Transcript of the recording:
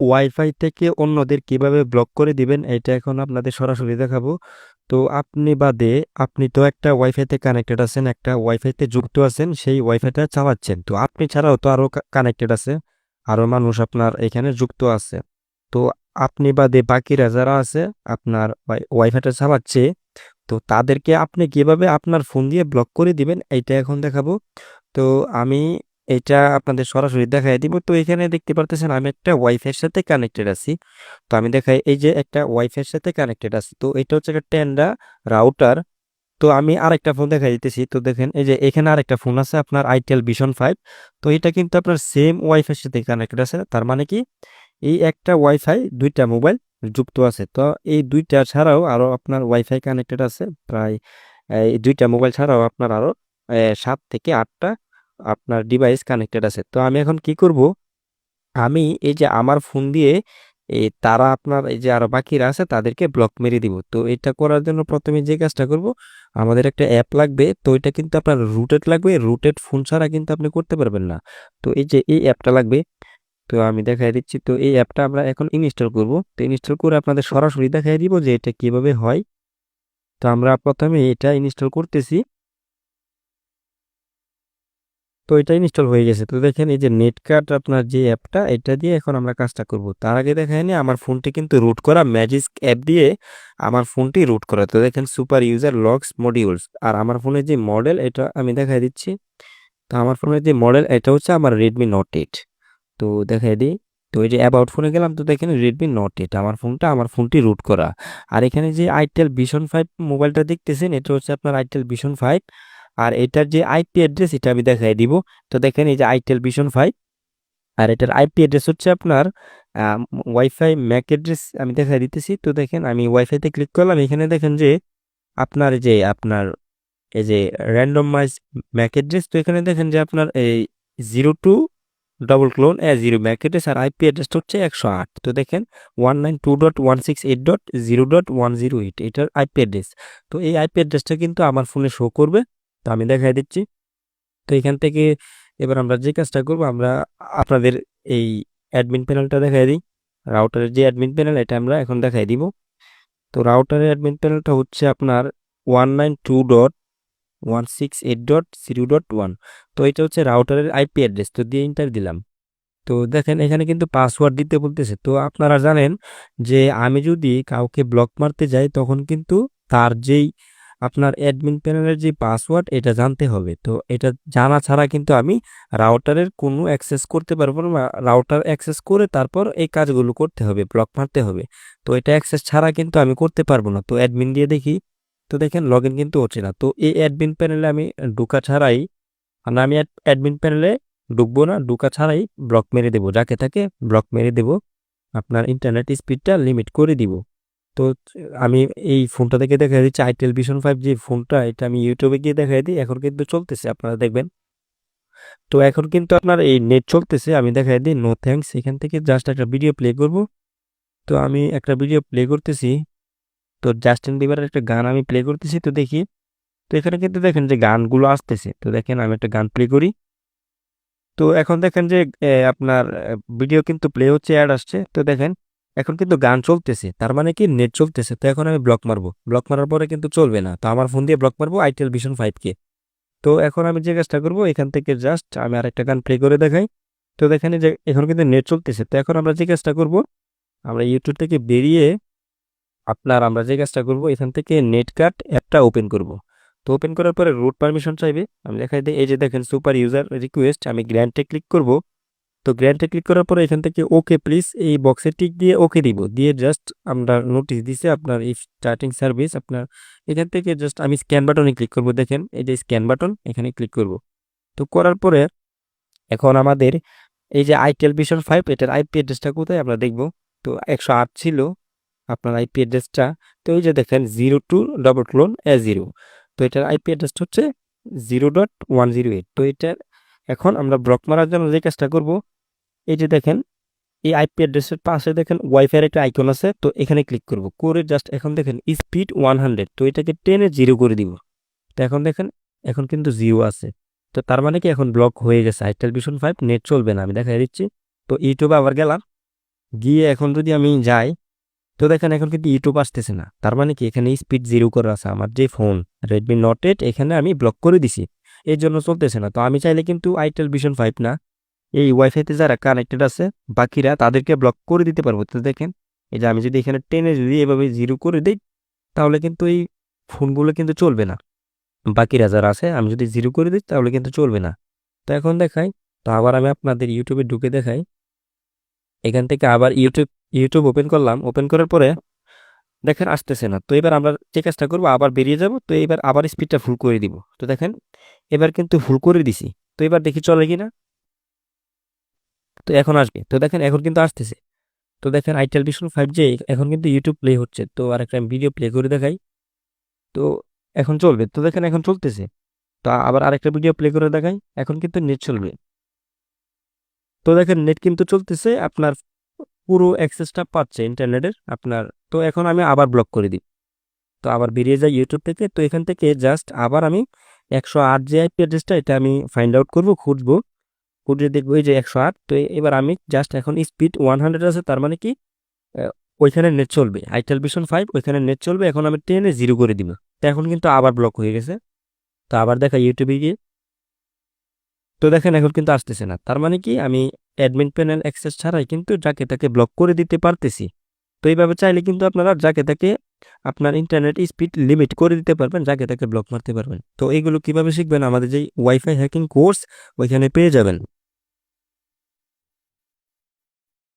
Wifi থেকে অন্যদের কীভাবে ব্লক করে দিবেন এটা এখন আপনাদের সরাসরি দেখাবো। তো আপনি বাদে, আপনি তো একটা ওয়াইফাইতে কানেক্টেড আছেন, একটা ওয়াইফাইতে যুক্ত আছেন, সেই ওয়াইফাইটা চালাচ্ছেন। তো আপনি ছাড়াও তো আরও কানেক্টেড আছে আরও মানুষ আপনার এখানে যুক্ত আছে। তো আপনি বাদে বাকিরা যারা আছে, আপনার ওয়াইফাইটা চালাচ্ছে, তো তাদেরকে আপনি কীভাবে আপনার ফোন দিয়ে ব্লক করে দিবেন, এইটা এখন দেখাবো। তো আমি এটা আপনাদের সরাসরি দেখাই দিব। তো এখানে দেখতে পারতেছেন আমি একটা ওয়াইফাইয়ের সাথে কানেক্টেড আছি। তো আমি দেখাই, এই যে একটা ওয়াইফাইয়ের সাথে কানেক্টেড আছি। তো এটা হচ্ছে একটা টেন্ডা রাউটার তো আমি আরেকটা ফোন দেখাই দিতেছি। তো দেখেন, এই যে এখানে আরেকটা ফোন আছে আপনার আইটেল ভিশন ফাইভ তো এটা কিন্তু আপনার সেম ওয়াইফাইয়ের সাথে কানেক্টেড আছে। তার মানে কি? এই একটা ওয়াইফাই দুইটা মোবাইল যুক্ত আছে। তো এই দুইটা ছাড়াও আরও আপনার ওয়াইফাই কানেক্টেড আছে। প্রায়, এই দুইটা মোবাইল ছাড়াও আপনার আরও সাত থেকে আটটা আপনার ডিভাইস কানেক্টেড আছে। তো আমি এখন কি করব? আমি এই যে আমার ফোন দিয়ে এই তারা আপনার এই যে আরও বাকিরা আছে, তাদেরকে ব্লক মেরে দিব। তো এটা করার জন্য প্রথমে যে কাজটা করব, আমাদের একটা অ্যাপ লাগবে। তো এটা কিন্তু আপনার রুটেড লাগবে। রুটেড ফোন ছাড়া কিন্তু আপনি করতে পারবেন না। তো এই যে এই অ্যাপটা লাগবে। তো আমি দেখাই দিচ্ছি। তো এই অ্যাপটা আমরা এখন ইনস্টল করব। তো ইনস্টল করে আপনাদের সরাসরি দেখাই দিব যে এটা কীভাবে হয়। তো আমরা প্রথমে এটা ইনস্টল করতেছি। তো এটা ইনস্টল হয়ে গেছে। তো দেখেন এই যে নেট কার্ড আপনার যে অ্যাপটা এটা দিয়ে এখন আমরা কাজটা করব। তার আগে দেখেন আমার ফোনটি কিন্তু রুট করা ম্যাজিক অ্যাপ দিয়ে আমার ফোনটি রুট করা। তো দেখেন সুপার ইউজার লক্স মডিউলস আর আমার ফোনের যে মডেল এটা আমি দেখাই দিচ্ছি। তো আমার ফোনের যে মডেল এটা হচ্ছে আমার রেডমি নোট এইট তো দেখাই দিই। তো এই যে অ্যাবাউট ফোনে গেলাম, তো দেখেন রেডমি নোট এইট আমার ফোনটা, আমার ফোনটি রুট করা। আর এখানে যে আইটেল ভিশন ফাইভ মোবাইলটা দেখতেছেন, এটা হচ্ছে আপনার আইটেল ভিশন ফাইভ আর এটার যে আইপি অ্যাড্রেস এটা আমি দেখাই দিব। তো দেখেন এই যে আইটেল ভিশন ফাইভ আর এটার আইপি অ্যাড্রেস হচ্ছে আপনার ওয়াইফাই ম্যাক অ্যাড্রেস আমি দেখাই দিতেছি। তো দেখেন আমি ওয়াইফাইতে ক্লিক করলাম, এখানে দেখেন যে আপনার যে আপনার, এই যে র্যান্ডমাইজ ম্যাক অ্যাড্রেস তো এখানে দেখেন যে আপনার এই zero two double clone A zero mac address R IP অ্যাড্রেসটা হচ্ছে একশো আট। তো দেখেন one nine two dot one six eight dot zero dot one zero eight এটার আইপি অ্যাড্রেস তো এই আইপি অ্যাড্রেসটা কিন্তু আমার ফোনে শো করবে। তো আমি দেখাই দিচ্ছি। তো এখান থেকে এবার আমরা যে কাজটা করব, আমরা আপনাদের এই অ্যাডমিন প্যানেলটা দেখাই দিই। রাউটারের যে অ্যাডমিন প্যানেল এটা আমরা এখন দেখাই দিব। তো রাউটারের অ্যাডমিন প্যানেলটা হচ্ছে আপনার one nine two dot one six eight dot zero dot one তো এটা হচ্ছে রাউটারের আইপি অ্যাড্রেস তো দিয়ে ইন্টার দিলাম। তো দেখেন, এখানে কিন্তু পাসওয়ার্ড দিতে বলতেছে। তো আপনারা জানেন যে আমি যদি কাউকে ব্লক মারতে যাই, তখন কিন্তু তার যেই আপনার অ্যাডমিন প্যানেলের যে পাসওয়ার্ড এটা জানতে হবে। তো এটা জানা ছাড়া কিন্তু আমি রাউটারের কোনো অ্যাক্সেস করতে পারব না রাউটার অ্যাক্সেস করে তারপর এই কাজগুলো করতে হবে ব্লক মারতে হবে। তো এটা অ্যাক্সেস ছাড়া কিন্তু আমি করতে পারব না। তো অ্যাডমিন দিয়ে দেখি। তো দেখেন লগ ইন কিন্তু হচ্ছে না। তো এই অ্যাডমিন প্যানেলে আমি ঢুকা ছাড়াই মানে আমি অ্যাডমিন প্যানেলে ঢুকবো না, ঢুকা ছাড়াই ব্লক মেরে দেবো। যাকে তাকে ব্লক মেরে দেবো। আপনার ইন্টারনেট স্পিডটা লিমিট করে দিব। তো আমি এই ফোনটা থেকে দেখা দিচ্ছি আইটেল ভিশন ফাইভ যে ফোনটা, এটা আমি ইউটিউবে গিয়ে দেখাই দিই, এখন কিন্তু চলতেছে, আপনারা দেখবেন। তো এখন কিন্তু আপনার এই নেট চলতেছে, আমি দেখাই দিই নো থ্যাংকস এখান থেকে জাস্ট একটা ভিডিও প্লে করব। তো আমি একটা ভিডিও প্লে করতেছি, তো জাস্টিন বিবারের একটা গান আমি প্লে করতেছি, তো দেখি। তো এখানে কিন্তু দেখেন যে গানগুলো আসতেছে, তো দেখেন আমি একটা গান প্লে করি। তো এখন দেখেন যে আপনার ভিডিও কিন্তু প্লে হচ্ছে অ্যাড আসছে, তো দেখেন। এখন কিন্তু গান চলতেছে, তার মানে কি নেট চলতেছে, তো এখন আমি ব্লক মারবো। ব্লক মারার পরে কিন্তু চলবে না, তো আমার ফোন দিয়ে ব্লক মারবো আইটেল ভিশন ফাইভকে তো এখন আমি যে কাজটা করব, এখান থেকে জাস্ট আমি আরেকটা গান প্লে করে দেখাই। তো দেখেন যে, এখন কিন্তু নেট চলতেছে, তো এখন আমরা যে কাজটা করব, আমরা ইউটিউব থেকে বেরিয়ে আপনার আমরা যে কাজটা করব, এখান থেকে নেট কাট অ্যাপটা ওপেন করব। তো ওপেন করার পরে রুট পারমিশন চাইবে, আমি দেখাই দিই, এই যে দেখেন সুপার ইউজার রিকোয়েস্ট আমি গ্র্যান্ডে ক্লিক করব। তো গ্র্যান্টে ক্লিক করার পরে এখান থেকে ওকে প্লিজ এই বক্সে টিক দিয়ে ওকে দিব। দিয়ে জাস্ট আমরা নোটিশ দিছে আপনার এই স্টার্টিং সার্ভিস আপনার এখান থেকে জাস্ট আমি স্ক্যান বাটনে ক্লিক করব। দেখেন, এই যে স্ক্যান বাটন এখানে ক্লিক করব। তো করার পরে এখন আমাদের এই যে আইটেল ভিশন ফাইভ এটার আইপি অ্যাড্রেসটা কোথায় আমরা দেখব? তো একশো আট ছিল আপনার আইপি অ্যাড্রেসটা তো এই যে দেখেন zero two double clone A zero তো এটার আইপি অ্যাড্রেসটা হচ্ছে zero dot one zero eight তো এটার এখন আমরা ব্লক মারার জন্য যে কাজটা করব, এই যে দেখেন, এই আইপি অ্যাড্রেসের পাশে দেখেন ওয়াইফাইয়ের একটা আইকন আছে, তো এখানে ক্লিক করব। করে জাস্ট এখন দেখেন স্পিড ওয়ান হান্ড্রেড তো এটাকে টেনে জিরো করে দিব। তো এখন দেখেন, এখন কিন্তু জিরো আছে। তো তার মানে কি এখন ব্লক হয়ে গেছে। আইটেল ভিশন ফাইভ নেট চলবে না, আমি দেখা দিচ্ছি। তো ইউটিউবে আবার গেলাম। গিয়ে এখন যদি আমি যাই, তো দেখেন এখন কিন্তু ইউটিউব আসতেছে না। তার মানে কি এখানে স্পিড জিরো করা আছে। আমার যে ফোন রেডমি নট এইট এখানে আমি ব্লক করে দিছি। এর জন্য চলতেছে না। তো আমি চাইলে কিন্তু আইটেল ভিশন ফাইভ না, এই ওয়াইফাইতে যারা কানেক্টেড আছে, বাকিরা তাদেরকে ব্লক করে দিতে পারব। তো দেখেন, এই যে আমি যদি এখানে টেনে যদি এভাবে জিরো করে দিই, তাহলে কিন্তু এই ফোনগুলো কিন্তু চলবে না। বাকিরা যারা আছে, আমি যদি জিরো করে দিই, তাহলে কিন্তু চলবে না। তো এখন দেখাই, তো আবার আমি আপনাদের ইউটিউবে ঢুকে দেখাই। এখান থেকে আবার ইউটিউব ইউটিউব ওপেন করলাম। ওপেন করার পরে দেখেন আসতেছে না। তো এবার আমরা যে কাজটা করব, আবার বেরিয়ে যাব, তো এবার আবার স্পিডটা ফুল করে দিব। তো দেখেন, এবার কিন্তু ফুল করে দিছি। তো এবার দেখি চলে কি না তো এখন আসবে। তো দেখেন, এখন কিন্তু আসতেছে। তো দেখেন আইটেল ভিশন ফাইভ জে এখন কিন্তু ইউটিউব প্লে হচ্ছে। তো আর একটা ভিডিও প্লে করে দেখাই। তো এখন চলবে। তো দেখেন, এখন চলতেছে। তো আবার আরেকটা ভিডিও প্লে করে দেখাই। এখন কিন্তু নেট চলবে। তো দেখেন নেট কিন্তু চলতেছে। আপনার পুরো অ্যাক্সেসটা পাচ্ছে ইন্টারনেটের আপনার তো এখন আমি আবার ব্লক করে দিই। তো আবার বেরিয়ে যাই ইউটিউব থেকে। তো এখান থেকে জাস্ট আবার আমি একশো আট যে আইপি অ্যাড্রেসটা এটা আমি ফাইন্ড আউট করব, খুঁজবো। খুঁজে দেখব এই যে একশো আট। তো এবার আমি জাস্ট এখন স্পিড ওয়ান হান্ড্রেড আছে, তার মানে কি? ওইখানে নেট চলবে। আইটেল ভিশন ফাইভ ওইখানে নেট চলবে। এখন আমি টেনে জিরো করে দিব। তো এখন কিন্তু আবার ব্লক হয়ে গেছে। তো আবার দেখা ইউটিউবে গিয়ে। তো দেখেন এখন কিন্তু আসতেছে না। তার মানে কি? আমি অ্যাডমিন প্যানেল অ্যাক্সেস ছাড়াই কিন্তু যাকে তাকে ব্লক করে দিতে পারতেছি। তো এইভাবে চাইলে কিন্তু আপনারা যাকে তাকে আপনার ইন্টারনেট স্পিড লিমিট করে দিতে পারবেন, যাকে তাকে ব্লক মারতে পারবেন। তো এইগুলো কীভাবে শিখবেন? আমাদের যে ওয়াইফাই হ্যাকিং কোর্স ওইখানে পেয়ে যাবেন।